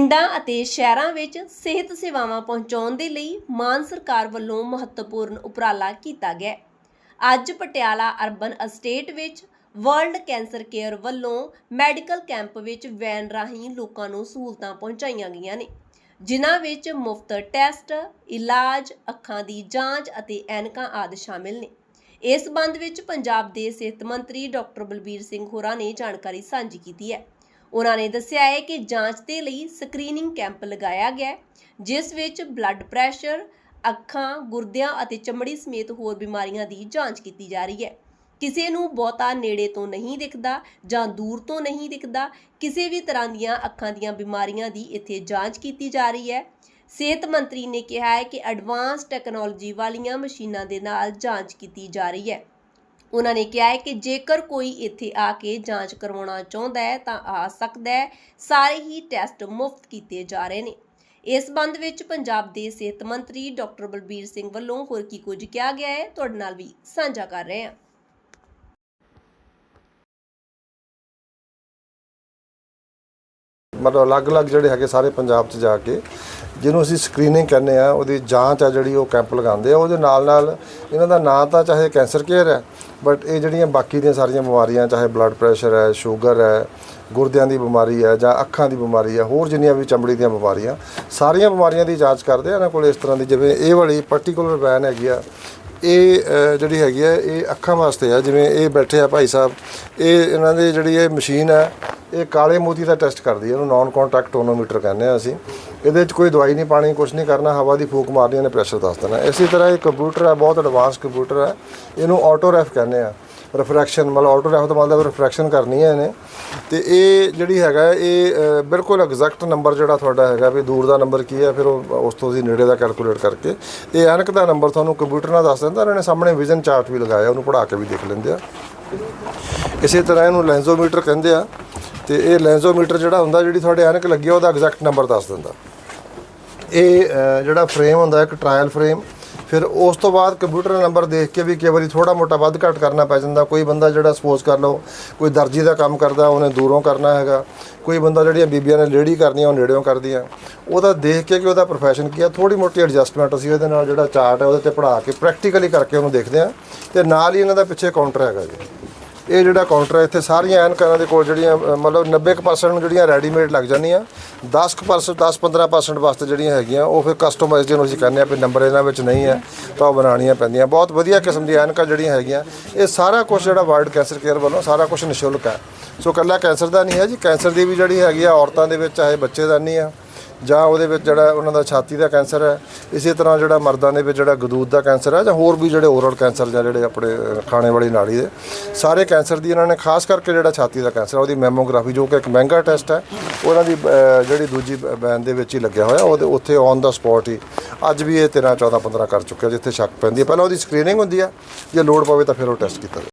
ਪਿੰਡਾਂ ਅਤੇ ਸ਼ਹਿਰਾਂ ਵਿੱਚ ਸਿਹਤ ਸੇਵਾਵਾਂ ਪਹੁੰਚਾਉਣ ਦੇ ਲਈ ਮਾਨ ਸਰਕਾਰ ਵੱਲੋਂ ਮਹੱਤਵਪੂਰਨ ਉਪਰਾਲਾ ਕੀਤਾ ਗਿਆ ਅੱਜ ਪਟਿਆਲਾ ਅਰਬਨ ਅਸਟੇਟ ਵਿੱਚ ਵਰਲਡ ਕੈਂਸਰ ਕੇਅਰ ਵੱਲੋਂ ਮੈਡੀਕਲ ਕੈਂਪ ਵਿੱਚ ਵੈਨ ਰਾਹੀਂ ਲੋਕਾਂ ਨੂੰ ਸਹੂਲਤਾਂ ਪਹੁੰਚਾਈਆਂ ਗਈਆਂ ਨੇ ਜਿਨ੍ਹਾਂ ਵਿੱਚ ਮੁਫਤ ਟੈਸਟ, ਇਲਾਜ, ਅੱਖਾਂ ਦੀ ਜਾਂਚ ਅਤੇ ਐਨਕਾਂ ਆਦਿ ਸ਼ਾਮਿਲ ਨੇ। ਇਸ ਸੰਬੰਧ ਵਿੱਚ ਪੰਜਾਬ ਦੇ ਸਿਹਤ ਮੰਤਰੀ ਡਾਕਟਰ ਬਲਬੀਰ ਸਿੰਘ ਹੋਰਾਂ ਨੇ ਜਾਣਕਾਰੀ ਸਾਂਝੀ ਕੀਤੀ ਹੈ। ਉਹਨਾਂ ਨੇ ਦੱਸਿਆ ਹੈ ਕਿ ਜਾਂਚ ਦੇ ਲਈ ਸਕਰੀਨਿੰਗ ਕੈਂਪ ਲਗਾਇਆ ਗਿਆ ਜਿਸ ਵਿੱਚ ਬਲੱਡ ਪ੍ਰੈਸ਼ਰ, ਅੱਖਾਂ, ਗੁਰਦਿਆਂ ਅਤੇ ਚਮੜੀ ਸਮੇਤ ਹੋਰ ਬਿਮਾਰੀਆਂ ਦੀ ਜਾਂਚ ਕੀਤੀ ਜਾ ਰਹੀ ਹੈ। ਕਿਸੇ ਨੂੰ ਬਹੁਤਾ ਨੇੜੇ ਤੋਂ ਨਹੀਂ ਦਿਖਦਾ ਜਾਂ ਦੂਰ ਤੋਂ ਨਹੀਂ ਦਿਖਦਾ ਕਿਸੇ ਵੀ ਤਰ੍ਹਾਂ ਦੀਆਂ ਅੱਖਾਂ ਦੀਆਂ ਬਿਮਾਰੀਆਂ ਦੀ ਇੱਥੇ ਜਾਂਚ ਕੀਤੀ ਜਾ ਰਹੀ ਹੈ। ਸਿਹਤ ਮੰਤਰੀ ਨੇ ਕਿਹਾ ਹੈ ਕਿ ਐਡਵਾਂਸ ਟੈਕਨੋਲੋਜੀ ਵਾਲੀਆਂ ਮਸ਼ੀਨਾਂ ਦੇ ਨਾਲ ਜਾਂਚ ਕੀਤੀ ਜਾ ਰਹੀ ਹੈ। ਉਹਨਾਂ ਨੇ ਕਿਹਾ ਹੈ ਕਿ ਜੇਕਰ ਕੋਈ ਇੱਥੇ ਆ ਕੇ ਜਾਂਚ ਕਰਵਾਉਣਾ ਚਾਹੁੰਦਾ ਹੈ, ਤਾਂ ਆ ਸਕਦਾ ਹੈ। ਸਾਰੇ ਹੀ ਟੈਸਟ ਮੁਫਤ ਕੀਤੇ ਜਾ ਰਹੇ ਨੇ। ਇਸ ਸੰਬੰਧ ਵਿੱਚ ਪੰਜਾਬ ਦੇ ਸਿਹਤ ਮੰਤਰੀ ਡਾਕਟਰ ਬਲਬੀਰ ਸਿੰਘ ਵੱਲੋਂ ਹੋਰ ਕੀ ਕੁਝ ਕਿਹਾ ਗਿਆ ਹੈ, ਤੁਹਾਡੇ ਨਾਲ ਵੀ ਸਾਂਝਾ ਕਰ ਰਹੇ ਹਾਂ। ਮਤਲਬ ਅਲੱਗ-ਅਲੱਗ ਜਿਹੜੇ ਹੈਗੇ ਸਾਰੇ ਪੰਜਾਬ 'ਚ ਜਾ ਕੇ, ਜਿਹਨੂੰ ਅਸੀਂ ਸਕਰੀਨਿੰਗ ਕਹਿੰਦੇ ਆ ਉਹਦੀ ਜਾਂਚ ਆ ਜਿਹੜੀ ਉਹ ਕੈਂਪ ਲਗਾਉਂਦੇ ਆ, ਉਹਦੇ ਨਾਲ ਨਾਲ ਇਹਨਾਂ ਦਾ ਨਾਂ ਤਾਂ ਚਾਹੇ ਕੈਂਸਰ ਕੇਅਰ ਹੈ ਬਟ ਇਹ ਜਿਹੜੀਆਂ ਬਾਕੀ ਦੀਆਂ ਸਾਰੀਆਂ ਬਿਮਾਰੀਆਂ, ਚਾਹੇ ਬਲੱਡ ਪ੍ਰੈਸ਼ਰ ਹੈ ਸ਼ੂਗਰ ਹੈ, ਗੁਰਦਿਆਂ ਦੀ ਬਿਮਾਰੀ ਹੈ ਜਾਂ ਅੱਖਾਂ ਦੀ ਬਿਮਾਰੀ ਹੈ, ਹੋਰ ਜਿੰਨੀਆਂ ਵੀ ਚਮੜੀ ਦੀਆਂ ਬਿਮਾਰੀਆਂ, ਸਾਰੀਆਂ ਬਿਮਾਰੀਆਂ ਦੀ ਜਾਂਚ ਕਰਦੇ ਆ। ਇਹਨਾਂ ਕੋਲ ਇਸ ਤਰ੍ਹਾਂ ਦੀ ਜਿਵੇਂ ਇਹ ਵਾਲੀ ਪਾਰਟਿਕੂਲਰ ਵੈਨ ਹੈਗੀ ਆ, ਇਹ ਜਿਹੜੀ ਹੈਗੀ ਹੈ ਇਹ ਅੱਖਾਂ ਵਾਸਤੇ ਆ। ਜਿਵੇਂ ਇਹ ਬੈਠੇ ਆ ਭਾਈ ਸਾਹਿਬ, ਇਹ ਇਹਨਾਂ ਦੀ ਜਿਹੜੀ ਇਹ ਮਸ਼ੀਨ ਹੈ ਇਹ ਕਾਲੇ ਮੋਤੀ ਦਾ ਟੈਸਟ ਕਰਦੀ ਹੈ ਇਹਨੂੰ ਨਾਨ ਕੰਟੈਕਟ ਟੋਨੋਮੀਟਰ ਕਹਿੰਦੇ ਆ ਅਸੀਂ। ਇਹਦੇ ਵਿੱਚ ਕੋਈ ਦਵਾਈ ਨਹੀਂ ਪਾਣੀ ਕੁਝ ਨਹੀਂ ਕਰਨਾ, ਹਵਾ ਦੀ ਫੂਕ ਮਾਰਨੀ, ਇਹਨੇ ਪ੍ਰੈਸ਼ਰ ਦੱਸ ਦੇਣਾ। ਇਸੇ ਤਰ੍ਹਾਂ ਇਹ ਕੰਪਿਊਟਰ ਹੈ, ਬਹੁਤ ਐਡਵਾਂਸ ਕੰਪਿਊਟਰ ਹੈ। ਇਹਨੂੰ ਆਟੋਰੈਫ ਕਹਿੰਦੇ ਆ। ਰਿਫਰੈਕਸ਼ਨ ਮਤਲਬ ਆਟੋਰੈਫ ਦਾ ਮਤਲਬ ਰਿਫਰੈਕਸ਼ਨ ਕਰਨੀ ਹੈ ਇਹਨੇ। ਤੇ ਇਹ ਜਿਹੜੀ ਹੈਗਾ ਇਹ ਬਿਲਕੁਲ ਐਗਜ਼ੈਕਟ ਨੰਬਰ ਜਿਹੜਾ ਤੁਹਾਡਾ ਹੈਗਾ, ਵੀ ਦੂਰ ਦਾ ਨੰਬਰ ਕੀ ਹੈ, ਫਿਰ ਉਹ, ਉਸ ਤੋਂ ਅਸੀਂ ਨੇੜੇ ਦਾ ਕੈਲਕੂਲੇਟ ਕਰਕੇ। ਇਹ ਐਨਕ ਦਾ ਨੰਬਰ ਤੁਹਾਨੂੰ ਕੰਪਿਊਟਰ ਨਾਲ ਦੱਸ ਦਿੰਦਾ, ਇਹਨਾਂ ਨੇ ਸਾਹਮਣੇ ਵਿਜ਼ਨ ਚਾਰਟ ਵੀ ਲਗਾਇਆ, ਉਹਨੂੰ ਪੜ੍ਹਾ ਕੇ ਵੀ ਦੇਖ ਲੈਂਦੇ ਆ। ਇਸੇ ਤਰ੍ਹਾਂ ਇਹਨੂੰ ਲੈਂਜ਼ੋਮੀਟਰ ਕਹਿੰਦੇ ਆ। ਤੇ ਇਹ ਲੈਂਜ਼ੋਮੀਟਰ ਜਿਹੜਾ ਹੁੰਦਾ, ਜਿਹੜੀ ਤੁਹਾਡੇ ਐਨਕ ਲੱਗੀ ਆ, ਉਹਦਾ ਐਗਜ਼ੈਕਟ ਨੰਬਰ ਦੱਸ ਦਿੰਦਾ। ਇਹ ਜਿਹੜਾ ਫਰੇਮ ਹੁੰਦਾ, ਇੱਕ ਟ੍ਰਾਇਲ ਫਰੇਮ ਫਿਰ ਉਸ ਤੋਂ ਬਾਅਦ ਕੰਪਿਊਟਰ ਨੰਬਰ ਦੇਖ ਕੇ ਵੀ ਕਈ ਵਾਰੀ ਥੋੜਾ ਮੋਟਾ ਵੱਧ ਘੱਟ ਕਰਨਾ ਪੈ ਜਾਂਦਾ। ਕੋਈ ਬੰਦਾ ਜਿਹੜਾ ਸਪੋਜ਼ ਕਰ ਲਓ, ਕੋਈ ਦਰਜੀ ਦਾ ਕੰਮ ਕਰਦਾ, ਉਹਨੇ ਦੂਰੋਂ ਕਰਨਾ ਹੈਗਾ। ਕੋਈ ਬੰਦਾ ਜਿਹੜੀਆਂ ਬੀਬੀਆਂ ਨੇ ਲੇਡੀ ਕਰਨੀਆਂ, ਉਹ ਨੇੜਿਓਂ ਕਰਦੀਆਂ। ਉਹਦਾ ਦੇਖ ਕੇ ਕਿ ਉਹਦਾ ਪ੍ਰੋਫੈਸ਼ਨ ਕੀ ਆ ਥੋੜੀ ਮੋਟੀ ਐਡਜਸਟਮੈਂਟ ਅਸੀਂ ਉਹਦੇ ਨਾਲ ਜਿਹੜਾ ਚਾਰਟ ਹੈ, ਉਹਦੇ ਤੇ ਪੜਾ ਕੇ ਪ੍ਰੈਕਟੀਕਲੀ ਕਰਕੇ ਉਹਨੂੰ ਦੇਖਦੇ ਆ ਤੇ ਨਾਲ ਹੀ ਇਹਨਾਂ ਦਾ ਪਿੱਛੇ ਕਾਊਂਟਰ ਹੈਗਾ ਜੀ। ਇਹ ਜਿਹੜਾ ਕਾਊਂਟਰ ਹੈ ਇੱਥੇ ਸਾਰੀਆਂ ਐਨਕਾਂ ਦੇ ਕੋਲ ਜਿਹੜੀਆਂ ਅ, ਮਤਲਬ 90% ਨੂੰ ਜਿਹੜੀਆਂ ਰੈਡੀਮੇਡ ਲੱਗ ਜਾਂਦੀਆਂ 10% 10-15% ਵਾਸਤੇ ਜਿਹੜੀਆਂ ਹੈਗੀਆਂ ਉਹ ਫਿਰ ਕਸਟਮਾਈਜ਼ ਜਿਹਨੂੰ ਅਸੀਂ ਕਹਿੰਦੇ ਆ ਵੀ ਨੰਬਰ ਇਹਨਾਂ ਵਿੱਚ ਨਹੀਂ ਹੈ ਤਾਂ ਉਹ ਬਣਾਉਣੀਆਂ ਪੈਂਦੀਆਂ। ਬਹੁਤ ਵਧੀਆ ਕਿਸਮ ਦੀਆਂ ਐਨਕਾਂ ਜਿਹੜੀਆਂ ਹੈਗੀਆਂ ਇਹ ਸਾਰਾ ਕੁਝ ਜਿਹੜਾ ਵਰਲਡ ਕੈਂਸਰ ਕੇਅਰ ਵੱਲੋਂ ਸਾਰਾ ਕੁਝ ਨਿਸ਼ੁਲਕ ਹੈ। ਸੋ ਇਕੱਲਾ ਕੈਂਸਰ ਦਾ ਨਹੀਂ ਹੈ ਜੀ ਕੈਂਸਰ ਦੀ ਵੀ ਜਿਹੜੀ ਹੈਗੀ ਆ ਔਰਤਾਂ ਦੇ ਵਿੱਚ ਚਾਹੇ ਬੱਚੇਦਾਨੀ ਆ ਜਾਂ ਉਹਦੇ ਵਿੱਚ ਜਿਹੜਾ ਉਹਨਾਂ ਦਾ ਛਾਤੀ ਦਾ ਕੈਂਸਰ ਹੈ, ਇਸੇ ਤਰ੍ਹਾਂ ਜਿਹੜਾ ਮਰਦਾਂ ਦੇ ਵਿੱਚ ਜਿਹੜਾ ਗਦੂਦ ਦਾ ਕੈਂਸਰ ਹੈ ਜਾਂ ਹੋਰ ਵੀ ਜਿਹੜੇ ਓਰਲ ਕੈਂਸਰ ਜਾਂ ਜਿਹੜੇ ਆਪਣੇ ਖਾਣੇ ਵਾਲੀ ਨਾਲੀ ਦੇ, ਸਾਰੇ ਕੈਂਸਰ ਦੀ ਇਹਨਾਂ ਨੇ ਖਾਸ ਕਰਕੇ ਜਿਹੜਾ ਛਾਤੀ ਦਾ ਕੈਂਸਰ ਹੈ, ਉਹਦੀ ਮੈਮੋਗ੍ਰਾਫੀ ਜੋ ਕਿ ਇੱਕ ਮਹਿੰਗਾ ਟੈਸਟ ਹੈ, ਉਹਨਾਂ ਦੀ ਜਿਹੜੀ ਦੂਜੀ ਬੈਨ ਦੇ ਵਿੱਚ ਹੀ ਲੱਗਿਆ ਹੋਇਆ, ਉਹਦੇ ਉੱਥੇ ਔਨ ਦਾ ਸਪੌਟ ਹੀ ਅੱਜ ਵੀ ਇਹ 13 14 15 ਕਰ ਚੁੱਕਿਆ, ਜਿੱਥੇ ਸ਼ੱਕ ਪੈਂਦੀ ਹੈ। ਪਹਿਲਾਂ ਉਹਦੀ ਸਕਰੀਨਿੰਗ ਹੁੰਦੀ ਹੈ, ਜੇ ਲੋੜ ਪਵੇ ਤਾਂ ਫਿਰ ਉਹ ਟੈਸਟ ਕੀਤਾ